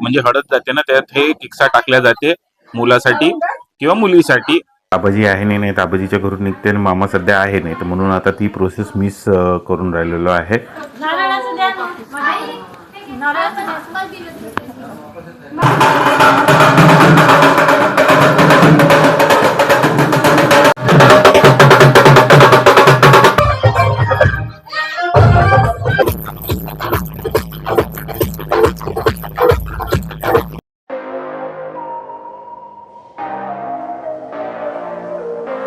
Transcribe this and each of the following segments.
म्हणजे हळद जाते ना त्यात हे किक्सा टाकल्या जाते मुलासाठी किंवा मुलीसाठी. आबाजी आहे नाही नाही आबाजीच्या घरून निघते आणि मामा सध्या आहे नाही. तर म्हणून आता ती प्रोसेस मिस करून राहिलेलो आहे. नारळाचं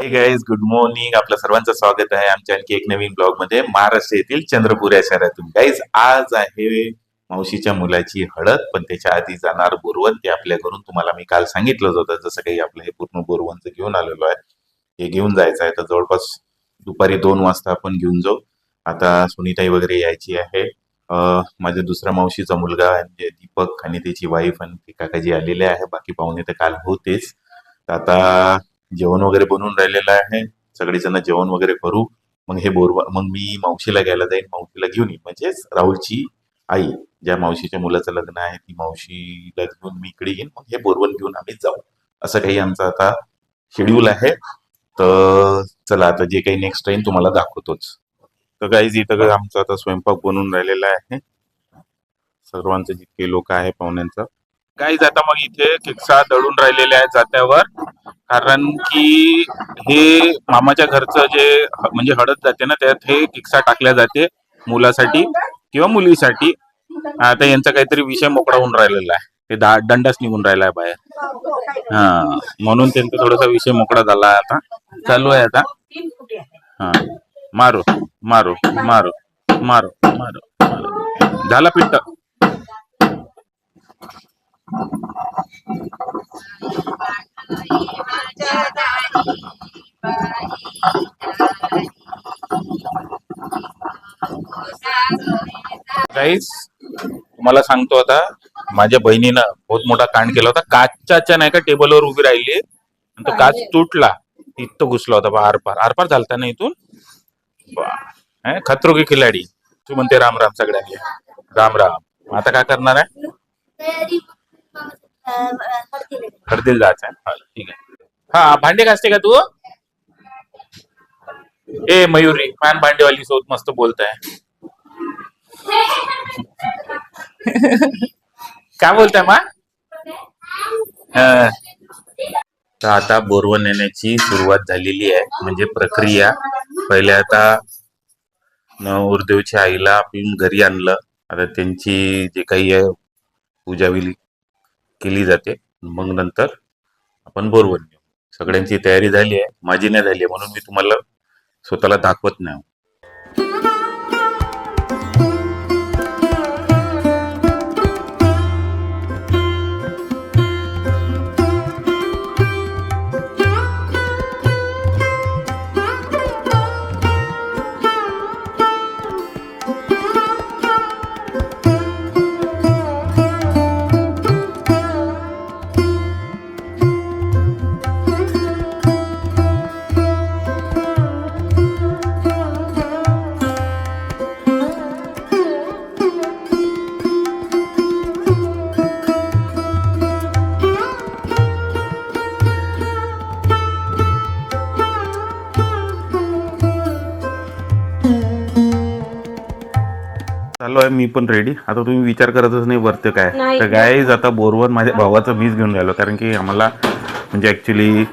हे गाईज गुड मॉर्निंग आपलं सर्वांचं स्वागत आहे आमच्या आणखी एक नवीन ब्लॉगमध्ये. महाराष्ट्र येथील चंद्रपूर या शहरातून. गाईज आज आहे मावशीच्या मुलाची हळद पण त्याच्या आधी जाणार बोरवन ते आपल्या घरून तुम्हाला मी काल सांगितलंच होतं. जसं काही आपलं हे पूर्ण बोरवनचं घेऊन आलेलो आहे. हे घेऊन जायचं आहे. तर जवळपास दुपारी दोन वाजता आपण घेऊन जाऊ. आता सुनीताई वगैरे यायची आहे. माझ्या दुसऱ्या मावशीचा मुलगा म्हणजे दीपक आणि त्याची वाईफ आणि ते काकाजी आलेले आहे. बाकी पाहुणे तर काल होतेच. आता जेवण वगैरे बनवून राहिलेलं आहे. सगळेजण जेवण वगैरे करू. मग हे बोरवा मग मी मावशीला घ्यायला जाईन. मावशीला घेऊन येईन. म्हणजेच राहुलची आई ज्या मावशीच्या मुलाचं लग्न आहे ती मावशीला घेऊन मी इकडे येईन. मग हे बोरवन घेऊन आम्ही जाऊ. असं काही आमचं आता शेड्यूल आहे. तर चला आता जे काही नेक्स्ट टाइम तुम्हाला दाखवतोच. तर काहीच इथं आमचा आता स्वयंपाक बनवून राहिलेला आहे. सर्वांचं जितके लोक आहे पाहुण्यांचं. काही आता मग इथे किक्सा दळून राहिलेल्या आहेत जात्यावर. कारण की हे मामाच्या घरचं जे म्हणजे हळद जाते ना त्यात हे किक्सा टाकल्या जाते मुलासाठी किंवा मुलीसाठी. आता यांचा काहीतरी विषय मोकळा होऊन राहिलेला आहे. ते दा दंडाच निघून राहिला आहे बाहेर. हा म्हणून त्यांचा थोडासा विषय मोकळा झाला आहे आता. चालू आहे आता. हा. मारू मारो मारो मारो मारो मारो. झाला पिट्ट. गाईस तुम्हाला सांगतो आता माझ्या बहिणीनं बहुत मोठा कांड केला होता. काचाच्या नाही का टेबलवर उभी राहिली. आणि तो काच तुटला. इथं घुसला होता बा आरपार. आरपार झालता ना इथून? बा. खतरो की खिलाडी. तू म्हणते राम राम सगळ्यांनी. राम राम. आता काय करणार आहे? तयारी हळदीला जायचं आहे हा, ठीक आहे. हा भांडे घासते का तू? ए मयुरी फॅन भांडेवाली सोबत मस्त बोलताय. काय बोलताय मा तर आता बोरवण येण्याची सुरुवात झालेली आहे म्हणजे प्रक्रिया. पहिले आता उर्देवच्या आईला आपण घरी आणलं. आता त्यांची जे काही आहे पूजाविली केली जाते. मग नंतर आपण बोरवण घेऊ. सगळ्यांची तयारी झाली आहे. माझी नाही झाली आहे म्हणून मी तुम्हाला स्वतःला दाखवत नाही. आहे मी पण रेडी आता तुम्ही विचार करतच नाही वरते काय. तर गाईज आता बोरवण माझ्या भावाचं मीच घेऊन राहिलो कारण की आम्हाला म्हणजे ऍक्च्युली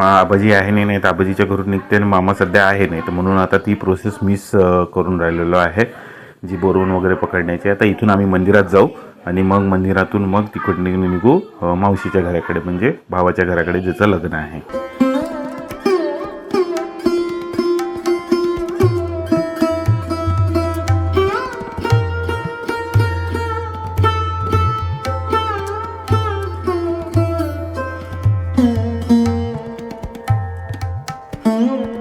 आबाजी आहे नाही नाही तर आबाजीच्या घरून निघते आणि मामा सध्या आहे नाही. तर म्हणून आता ती प्रोसेस मिस करून राहिलेलो आहे. जी बोरवण वगैरे पकडण्याची आता इथून आम्ही मंदिरात जाऊ आणि मग मंदिरातून मग तिकडे निघू मावशीच्या घराकडे. म्हणजे भावाच्या घराकडे ज्याचं लग्न आहे. Ну,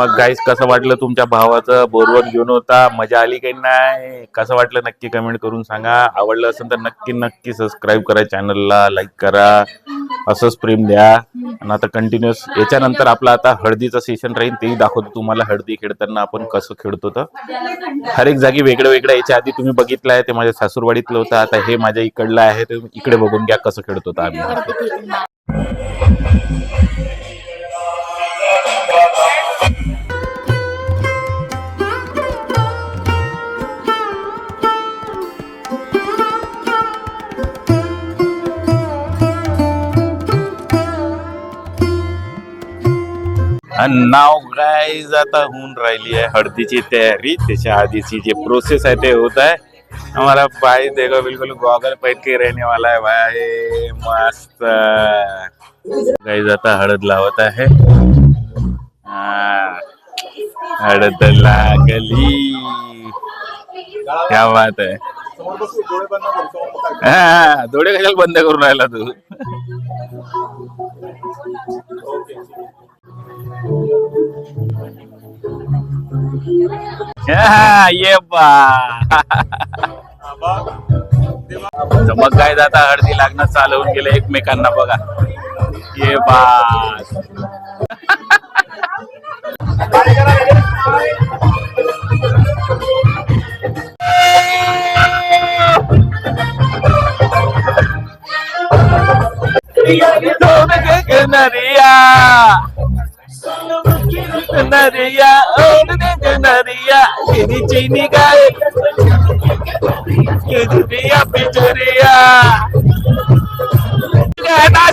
मग गाईस कसं वाटलं तुमच्या भावाचं? बोरवर घेऊन होता. मजा आली काही नाही? कसं वाटलं? नक्की कमेंट करून सांगा. आवडलं असेल तर नक्की नक्की सबस्क्राईब करा चॅनलला लाईक करा. असंच प्रेम द्या. आणि आता कंटिन्युअस याच्यानंतर आपला आता हळदीचं सेशन राहील तेही दाखवतो तुम्हाला. हळदी खेळताना आपण कसं खेळतो तर. हर एक जागी वेगळं वेगळं. याच्या आधी तुम्ही बघितलं आहे ते माझ्या सासूरवाडीतलं होतं. आता हे माझ्या इकडलं आहे ते इकडे बघून घ्या कसं खेळत होतं आम्ही. आणि नाव गाईज आता होऊन राहिली आहे हळदीची तयारी. त्याच्या आधीची जे प्रोसेस आहे ते होत आहे. हमारा भाई देखो बिल्कुल गॉगल पहन के रहने वाला है भाई मस्त. गाईज आता हळद लावत आहे. हळद लागली. क्या बात आहे. हा, डोळे कशाला बंद करून राहिला तू? ये मग काय आता हळदी लागणं चालू होऊन गेलं एकमेकांना बघा. ये बा नरिया. नरिया ओढ़ दे नरिया चीनी चीनी गाय किजरिया पिजरिया गाना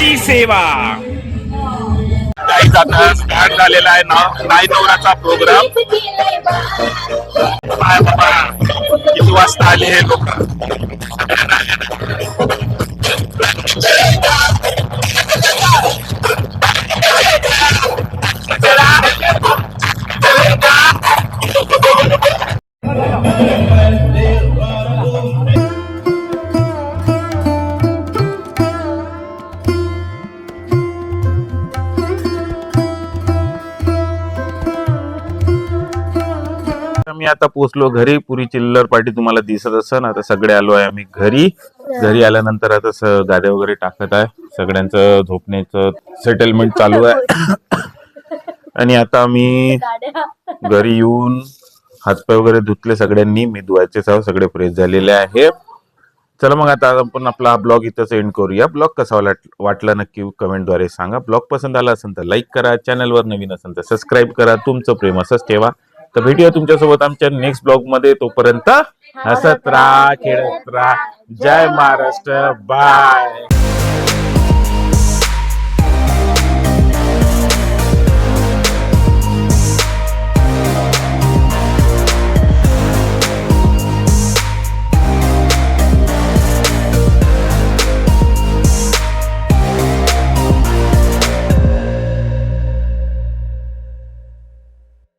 पत्नीची सेवा. काही स्टार्ट झालेला आहे ना नाही नवराचा प्रोग्राम काय बाबा किती वाजता आले हे लोक? आता पोहोचलो घरी पुरी चिल्लर पार्टी तुम्हाला दिसत असन आता सगळे आलो आहे आम्ही घरी. घरी आल्यानंतर आता स- गाद्या वगैरे टाकत आहे. सगळ्यांचं झोपण्याचं सेटलमेंट चालू आहे. आणि आता आम्ही घरी येऊन हातपाय वगैरे धुतले सगळ्यांनी. मी धुवायचे आहो. सगळे फ्रेश झालेले आहे. चला मग आता आपण आपला ब्लॉग इथंच एंड करूया. ब्लॉग कसा वाट- वाटला नक्की कमेंटद्वारे सांगा. ब्लॉग पसंत आला असेल तर लाईक करा. चॅनलवर नवीन असेल तर सबस्क्राईब करा. तुमचं प्रेम असंच ठेवा. तर भेटूया तुमच्यासोबत आमच्या नेक्स्ट ब्लॉगमध्ये. तोपर्यंत हसत राहा खेळत राहा. जय महाराष्ट्र. बाय